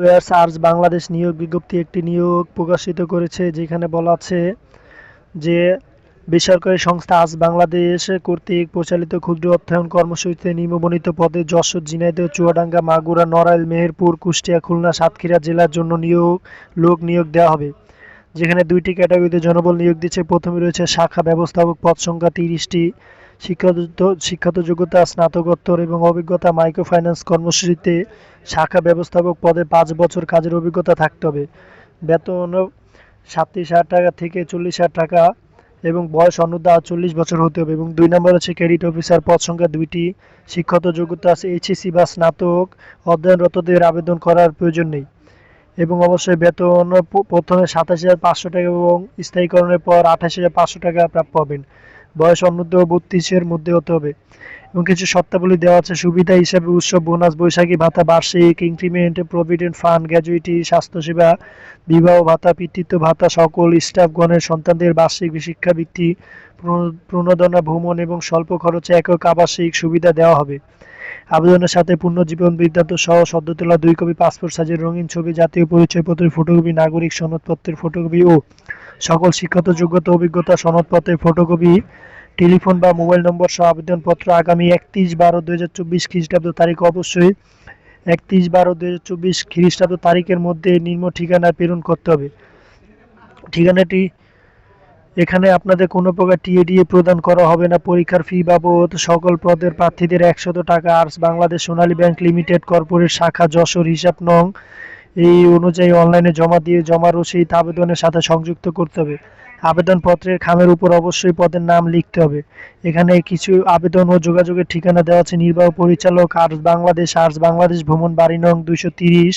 Lawyers arts Bangladesh নিয়োগ বিজ্ঞপ্তি একটি নিয়োগ প্রকাশিত করেছে, যেখানে বলা আছে যে বেসরকারি সংস্থা আজ বাংলাদেশ কর্তৃক পরিচালিত ক্ষুদ্র অর্থায়ন কর্মসূচিতে নিম্নবণিত পদে যশোর, ঝিনাইদহ, চুয়াডাঙ্গা, মাগুরা, নড়াইল, মেহেরপুর, কুষ্টিয়া, খুলনা, সাতক্ষীরা জেলার জন্য নিয়োগ, লোক নিয়োগ দেওয়া হবে। যেখানে দুইটি ক্যাটাগরিতে জনবল নিয়োগ দিচ্ছে। প্রথমে রয়েছে শাখা ব্যবস্থাপক পদ সংখ্যা তিরিশটি। শিক্ষাগত শিক্ষাত যোগ্যতা স্নাতকোত্তর এবং অভিজ্ঞতা মাইক্রো ফাইন্যান্স কর্মসূচিতে শাখা ব্যবস্থাপক পদে পাঁচ বছর কাজের অভিজ্ঞতা থাকতে হবে। বেতন সাতত্রিশ হাজার টাকা থেকে চল্লিশ হাজার টাকা এবং বয়স অনূর্ধ্ব চল্লিশ বছর হতে হবে এবং দুই নম্বর হচ্ছে ক্রেডিট অফিসার পদ সংখ্যা দুইটি। শিক্ষাগত যোগ্যতা আছে এইচএসসি বা স্নাতক অধ্যয়নরতদের আবেদন করার প্রয়োজন নেই এবং অবশ্যই বেতন প্রথমে সাতাশ হাজার পাঁচশো টাকা এবং স্থায়ীকরণের পর আঠাশ হাজার পাঁচশো টাকা প্রাপ্য হবেন। বয়স অনূর্ধ্ব বত্রিশের মধ্যে হতে হবে। এবং কিছু শর্তাবলী দেওয়া আছে। সুবিধা হিসাবে উৎসব, বোনাস, বৈশাখী, ভাতা, বার্ষিক ইনক্রিমেন্ট প্রভিডেন্ট ফান্ড গ্র্যাজুইটি স্বাস্থ্যসেবা, বিবাহ ভাতা, পিতৃত্ব ভাতা, সকল স্টাফগণের সন্তানদের বার্ষিক শিক্ষাবৃত্তি, প্রণ- প্রণোদনা, ভ্রমণ এবং স্বল্প খরচে একক আবাসিক সুবিধা দেওয়া হবে। আবেদনের সাথে পূর্ণজীবন বৃদ্ধান্ত সহ সদ্য তোলা দুই কপি পাসপোর্ট সাইজের রঙিন ছবি, জাতীয় পরিচয়পত্রের ফটোকপি নাগরিক সনদপত্রের ফটোকপি ও সকল শিক্ষাগত যোগ্যতা, অভিজ্ঞতা সনদপত্রের ফটোকপি, টেলিফোন বা মোবাইল নম্বর সহ আবেদনপত্র আগামী একত্রিশ বারো দুই হাজার চব্বিশ খ্রিস্টাব্দ তারিখ অবশ্যই একত্রিশ বারো দুই হাজার চব্বিশ খ্রিস্টাব্দ তারিখের মধ্যে নিম্ন ঠিকানায় প্রেরণ করতে হবে। ঠিকানাটি এখানে আপনাদের কোনো প্রকার টিএডিএ প্রদান করা হবে না। পরীক্ষার ফি বাবদ সকল পদের প্রার্থীদের একশত টাকা arts Bangladesh Sonali bank limited corporate শাখা যশোর হিসাব নং এই অনুযায়ী অনলাইনে জমা দিয়ে জমা রসিদ আবেদনের সাথে সংযুক্ত করতে হবে। আবেদনপত্রের খামের উপর অবশ্যই পদের নাম লিখতে হবে। এখানে কিছু আবেদন ও যোগাযোগের ঠিকানা দেওয়া আছে। নির্বাহ পরিচালক আর্টস বাংলাদেশ আর্টস বাংলাদেশ ভ্রমণ বাড়ি নং দুইশো তিরিশ,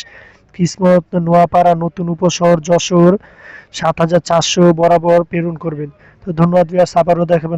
কিসমত, নোয়াপাড়া, নতুন উপশহর, যশোর, সাত হাজার চারশো বরাবর প্রেরণ করবেন। তো ধন্যবাদ বিয়াস আবারও দেখাবেন